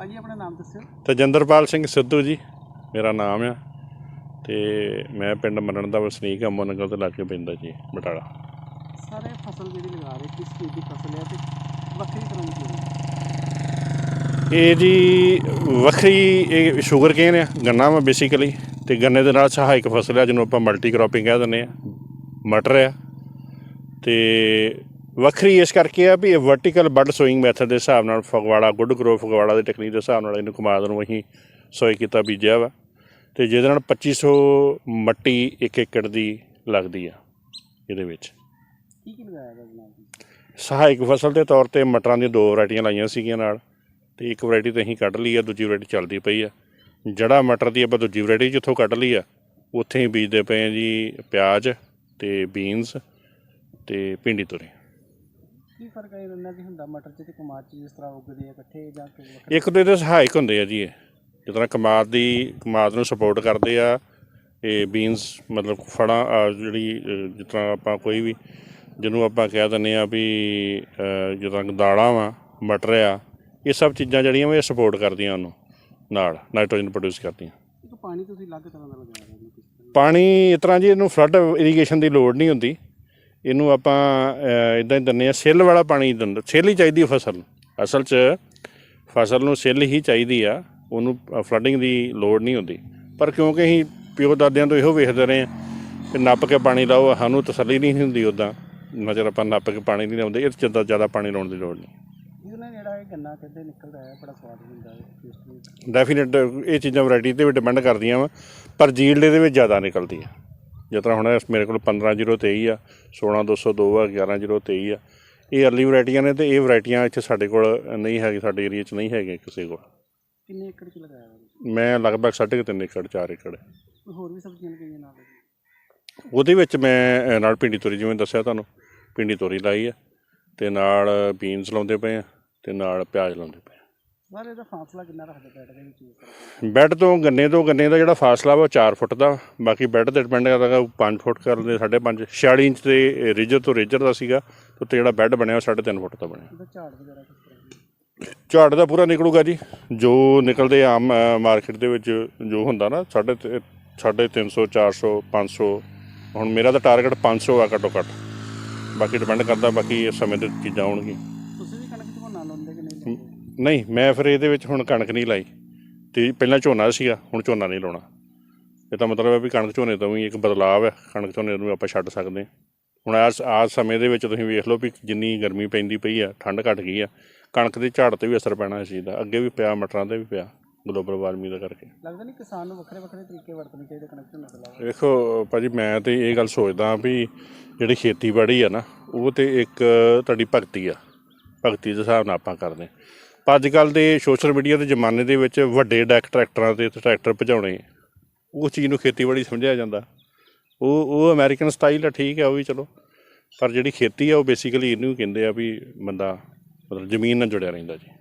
ਭਾਜੀ ਆਪਣਾ ਨਾਮ ਦੱਸਿਓ। ਤਜਿੰਦਰਪਾਲ ਸਿੰਘ ਸਿੱਧੂ ਜੀ ਮੇਰਾ ਨਾਮ ਆ। ਤੇ ਮੈਂ ਪਿੰਡ ਮੰਨਣ ਦਾ ਵਸਨੀਕ ਹਾਂ ਮੋਨਗਲ ਦੇ ਲਾਗੇ ਪੈਂਦਾ ਜੀ ਬਟਾਲਾ। ਸਾਰੇ ਫਸਲ ਜਿਹੜੀ ਲਗਾ ਰਹੇ ਕਿਸ ਚੀਜ਼ ਦੀ ਫਸਲ ਹੈ ਤੇ ਵੱਖਰੀ ਤਰ੍ਹਾਂ ਦੀ? ਇਹ ਜੀ ਵੱਖਰੀ ਇਹ ਸ਼ੂਗਰ ਕੇਨ ਆ ਗੰਨਾ ਵਾ ਬੇਸਿਕਲੀ ਤੇ ਗੰਨੇ ਦੇ ਨਾਲ ਸਹਾਇਕ ਫਸਲ ਆ ਜਿਹਨੂੰ ਆਪਾਂ ਮਲਟੀ ਕ੍ਰੋਪਿੰਗ ਕਹਿ ਦਿੰਦੇ ਆ। ਮਟਰ ਆ ਤੇ ਵੱਖਰੀ ਇਸ ਕਰਕੇ ਆ ਵੀ ਇਹ ਵਰਟੀਕਲ ਬਡ ਸੋਇੰਗ ਮੈਥਡ ਦੇ ਹਿਸਾਬ ਨਾਲ ਫਗਵਾੜਾ ਗੁੱਡ ਗਰੋ ਫਗਵਾੜਾ ਦੀ ਟੈਕਨੀਕ ਦੇ ਹਿਸਾਬ ਨਾਲ ਇਹਨੂੰ ਕਮਾਦ ਨੂੰ ਅਸੀਂ ਸੋਏ ਕੀਤਾ ਬੀਜਿਆ ਵਾ। ਤੇ ਜਿਹਦੇ ਨਾਲ 2500 ਮੱਟੀ ਇੱਕ ਏਕੜ ਦੀ ਲੱਗਦੀ ਆ ਇਹਦੇ ਵਿੱਚ। ਕੀ ਕੀ ਲਗਾਇਆ ਜੀ ਸਹਾਇਕ ਫਸਲ ਦੇ ਤੌਰ ਤੇ ਮਟਰਾਂ ਦੀਆਂ ਦੋ ਵੈਰਾਈਟੀਆਂ ਲਾਈਆਂ ਸੀਗੀਆਂ ਨਾਲ ਤੇ ਇੱਕ ਵੈਰਾਈਟੀ ਤਾਂ ਅਸੀਂ ਕੱਢ ਲਈ ਆ ਦੂਜੀ ਵੈਰਾਈਟੀ ਚੱਲਦੀ ਪਈ ਆ। ਜੜਾ ਮਟਰ ਦੀ ਆਪਾਂ ਦੂਜੀ ਵੈਰਾਈਟੀ ਜਿੱਥੋਂ ਕੱਢ ਲਈ ਆ ਉੱਥੇ ਹੀ ਬੀਜਦੇ ਪਏ ਆ ਜੀ ਪਿਆਜ਼ ਤੇ ਬੀਨਸ ਤੇ ਭਿੰਡੀ ਤੋਰੀ। ਕੀ ਫ਼ਰਕ ਹੈ ਇਹਨਾਂ ਦੀ ਹੁੰਦਾ ਮਟਰ ਚ ਤੇ ਕਮਾਦ ਚ ਜਿਸ ਤਰ੍ਹਾਂ ਉੱਗਦੇ ਆ ਇਕੱਠੇ ਜਾਂ ਕਿ ਵੱਖਰੇ? ਇੱਕ ਦੂਜੇ ਦੇ ਸਹਾਇਕ ਹੁੰਦੇ ਆ ਜੀ ਇਹ। ਜਿਸ ਤਰ੍ਹਾਂ ਕਮਾਦ ਦੀ ਕਮਾਦ ਨੂੰ ਸਪੋਰਟ ਕਰਦੇ ਆ ਇਹ ਬੀਨਸ ਮਤਲਬ ਫੜਾਂ ਜਿਹੜੀ ਜਿਸ ਤਰ੍ਹਾਂ ਆਪਾਂ ਕੋਈ ਵੀ ਜਿਹਨੂੰ ਆਪਾਂ ਕਹਿ ਦਿੰਦੇ ਆ ਵੀ ਅਹ ਜਿਸ ਤਰ੍ਹਾਂ ਦਾਲਾਂ ਵਾ ਮਟਰ ਆ ਇਹ ਸਭ ਚੀਜ਼ਾਂ ਜਿਹੜੀਆਂ ਵਾ ਇਹ ਸਪੋਰਟ ਕਰਦੀਆਂ ਉਹਨੂੰ ਨਾਲ ਨਾਈਟ੍ਰੋਜਨ ਪ੍ਰੋਡਿਊਸ ਕਰਦੀਆਂ। ਇੱਕ ਪਾਣੀ ਤੁਸੀਂ ਅਲੱਗ ਤਰ੍ਹਾਂ ਦਾ ਲਗਾਇਆ ਹੋਇਆ ਜੀ ਕਿਸ ਤਰ੍ਹਾਂ? ਪਾਣੀ ਇਸ ਤਰ੍ਹਾਂ ਜੀ ਇਹਨੂੰ ਫਲੱਡ ਇਰੀਗੇਸ਼ਨ ਦੀ ਲੋੜ ਨਹੀਂ ਹੁੰਦੀ। ਇਹਨੂੰ ਆਪਾਂ ਇਦਾਂ ਹੀ ਦਿੰਦੇ ਆ ਸਿੱਲ ਵਾਲਾ ਪਾਣੀ ਦਿੰਦੇ ਸਿੱਲ ਹੀ ਚਾਹੀਦੀ ਫਸਲ ਅਸਲ 'ਚ ਫਸਲ ਨੂੰ ਸਿੱਲ ਹੀ ਚਾਹੀਦੀ ਆ ਉਹਨੂੰ ਫਲੱਡਿੰਗ ਦੀ ਲੋੜ ਨਹੀਂ ਹੁੰਦੀ। ਪਰ ਕਿਉਂਕਿ ਅਸੀਂ ਪਿਓ ਦਾਦਿਆਂ ਤੋਂ ਇਹੋ ਵੇਖਦੇ ਰਹੇ ਆ ਕਿ ਨੱਪ ਕੇ ਪਾਣੀ ਲਾਓ ਸਾਨੂੰ ਤਸੱਲੀ ਨਹੀਂ ਹੁੰਦੀ ਉਦਾਂ ਨਜ਼ਰ ਆਪਾਂ ਨੱਪ ਕੇ ਪਾਣੀ ਨਹੀਂ ਲਾਉਂਦੇ ਇਹ 'ਚ ਤਾਂ ਜ਼ਿਆਦਾ ਪਾਣੀ ਲਾਉਣ ਦੀ ਲੋੜ ਨਹੀਂ। ਇਹਦੇ ਜਿਹੜਾ ਇਹ ਗੰਨਾ ਕਹਿੰਦੇ ਨਿਕਲਦਾ ਹੈ ਬੜਾ ਸਵਾਦ ਹੁੰਦਾ ਹੈ ਡੈਫੀਨਿਟ ਇਹ ਚੀਜ਼ਾਂ ਵੈਰਾਈਟੀ ਤੇ ਵੀ ਡਿਪੈਂਡ ਕਰਦੀਆਂ ਵਾ ਪਰ ਜੀਲਡ ਇਹਦੇ ਵਿੱਚ ਜ਼ਿਆਦਾ ਨਿਕਲਦੀ ਜਿਸ ਤਰ੍ਹਾਂ ਹੁਣ ਇਸ ਮੇਰੇ ਕੋਲ 15023 ਆ 16202 ਆ 11023 ਆ। ਇਹ ਅਰਲੀ ਵੈਰਾਈਟੀਆਂ ਨੇ ਤੇ ਇਹ ਵੈਰਾਈਟੀਆਂ ਇੱਥੇ ਸਾਡੇ ਕੋਲ ਨਹੀਂ ਹੈਗੀ ਸਾਡੇ ਏਰੀਆ 'ਚ ਨਹੀਂ ਹੈਗੇ ਕਿਸੇ ਕੋਲ। ਕਿੰਨੇ ਏਕੜ ਚ ਲਗਾਇਆ ਤੁਸੀਂ? ਮੈਂ ਲਗਭਗ 3.5 ਏਕੜ 4 ਏਕੜ। ਹੋਰ ਵੀ ਸਬਜ਼ੀਆਂ ਲਗਾਈਆਂ ਨਾਲ ਜੀ? ਉਹਦੇ ਵਿੱਚ ਮੈਂ ਨਾਲ ਭਿੰਡੀ ਤੋਰੀ ਜਿਵੇਂ ਦੱਸਿਆ ਤੁਹਾਨੂੰ ਭਿੰਡੀ ਤੋਰੀ ਲਾਈ ਆ ਤੇ ਨਾਲ ਬੀਨਸ ਲਾਉਂਦੇ ਪਏ ਆ ਤੇ ਨਾਲ ਪਿਆਜ਼ ਲਾਉਂਦੇ ਪਏ ਸਰ ਇਹਦਾ ਫਾਸਲਾ ਕਿੰਨਾ ਰੱਖਦੇ ਬੈਠ ਦੇ ਵਿੱਚ? ਇਸ ਤਰ੍ਹਾਂ ਬੈੱਡ ਤੋਂ ਗੰਨੇ ਤੋਂ ਗੰਨੇ ਦਾ ਜਿਹੜਾ ਫਾਸਲਾ ਵਾ ਉਹ 4 ਫੁੱਟ ਦਾ। ਬਾਕੀ ਬੈੱਡ ਤੇ ਡਿਪੈਂਡ ਕਰਦਾ ਉਹ 5 ਫੁੱਟ ਕਰਦੇ 5.5 46 ਇੰਚ ਤੇ ਰੇਜਰ ਤੋਂ ਰੇਜਰ ਦਾ ਸੀਗਾ। ਤੇ ਜਿਹੜਾ ਬੈੱਡ ਬਣਿਆ ਉਹ 3.5 ਫੁੱਟ ਦਾ ਬਣਿਆ। ਝਾੜ ਵਗੈਰਾ ਕਿਸ ਤਰ੍ਹਾਂ ਜੀ? ਝਾੜ ਦਾ ਪੂਰਾ ਨਿਕਲੂਗਾ ਜੀ। ਜੋ ਨਿਕਲਦੇ ਆਮ ਮਾਰਕੀਟ ਦੇ ਵਿੱਚ ਜੋ ਹੁੰਦਾ ਨਾ ਸਾਢੇ ਤੇ- ਸਾਢੇ 300 400 500 ਹੁਣ ਮੇਰਾ ਤਾਂ ਟਾਰਗੇਟ 500 ਆ ਘੱਟੋ ਘੱਟ। ਬਾਕੀ ਡਿਪੈਂਡ ਕਰਦਾ ਬਾਕੀ ਸਮੇਂ ਤੇ ਚੀਜ਼ਾਂ ਆਉਣਗੀਆਂ ਤੁਸੀਂ ਵੀ ਕਣਕ ਚ ਝੋਨਾ ਲਾਉਂਦੇ ਕਿ ਨਹੀਂ ਮੈਂ ਫਿਰ ਇਹਦੇ ਵਿੱਚ ਹੁਣ ਕਣਕ ਨਹੀਂ ਲਾਈ। ਤੇ ਪਹਿਲਾਂ ਝੋਨਾ ਸੀਗਾ ਹੁਣ ਝੋਨਾ ਨਹੀਂ ਲਾਉਣਾ। ਇਹ ਤਾਂ ਮਤਲਬ ਹੈ ਵੀ ਕਣਕ ਝੋਨੇ ਤੋਂ ਵੀ ਇੱਕ ਬਦਲਾਅ ਹੈ ਕਣਕ ਝੋਨੇ ਨੂੰ ਆਪਾਂ ਛੱਡ ਸਕਦੇ ਹਾਂ। ਹੁਣ ਆਸ ਆਸ ਸਮੇਂ ਦੇ ਵਿੱਚ ਤੁਸੀਂ ਵੇਖ ਲਓ ਵੀ ਜਿੰਨੀ ਗਰਮੀ ਪੈਂਦੀ ਪਈ ਆ ਠੰਡ ਘਟ ਗਈ ਆ ਕਣਕ ਦੇ ਝਾੜ ਤੇ ਵੀ ਅਸਰ ਪੈਣਾ ਇਸ ਚੀਜ਼ ਦਾ ਅੱਗੇ ਵੀ ਪਿਆ ਮਟਰਾਂ ਤੇ ਵੀ ਪਿਆ ਗਲੋਬਲ ਵਾਰਮਿੰਗ ਦਾ ਕਰਕੇ। ਲੱਗਦਾ ਨਹੀਂ ਕਿਸਾਨ ਨੂੰ ਵੱਖਰੇ ਵੱਖਰੇ ਤਰੀਕੇ ਵਰਤਣੇ ਚਾਹੀਦੇ ਕਣਕ ਝੋਨਾ ਦੇ ਇਲਾਵਾ। ਵੇਖੋ ਭਾਜੀ ਮੈਂ ਤੇ ਇਹ ਗੱਲ ਸੋਚਦਾ ਵੀ ਜਿਹੜੀ ਖੇਤੀਬਾੜੀ ਆ ਨਾ ਉਹ ਤੇ ਇੱਕ ਤੁਹਾਡੀ ਭਗਤੀ ਆ। ਭਗਤੀ ਦੇ ਹਿਸਾਬ ਨਾਲ ਆਪਾਂ ਕਰਦੇ ਅੱਜ ਕੱਲ ਦੇ ਸੋਸ਼ਲ ਮੀਡੀਆ ਦੇ ਜ਼ਮਾਨੇ ਦੇ ਵਿੱਚ ਵੱਡੇ ਡੈਕ ਟਰੈਕਟਰਾਂ ਤੇ ਟਰੈਕਟਰ ਭਜਾਉਣੇ ਉਸ ਚੀਜ਼ ਨੂੰ ਖੇਤੀਬਾੜੀ ਸਮਝਿਆ ਜਾਂਦਾ। ਉਹ ਉਹ ਅਮਰੀਕਨ ਸਟਾਈਲ ਆ, ਠੀਕ ਆ, ਉਹ ਵੀ ਚਲੋ। ਪਰ ਜਿਹੜੀ ਖੇਤੀ ਆ, ਉਹ ਬੇਸਿਕਲੀ ਇਹਨੂੰ ਕਹਿੰਦੇ ਆ ਵੀ ਬੰਦਾ ਮਤਲਬ ਜ਼ਮੀਨ ਨਾਲ ਜੁੜਿਆ ਰਹਿੰਦਾ ਜੀ।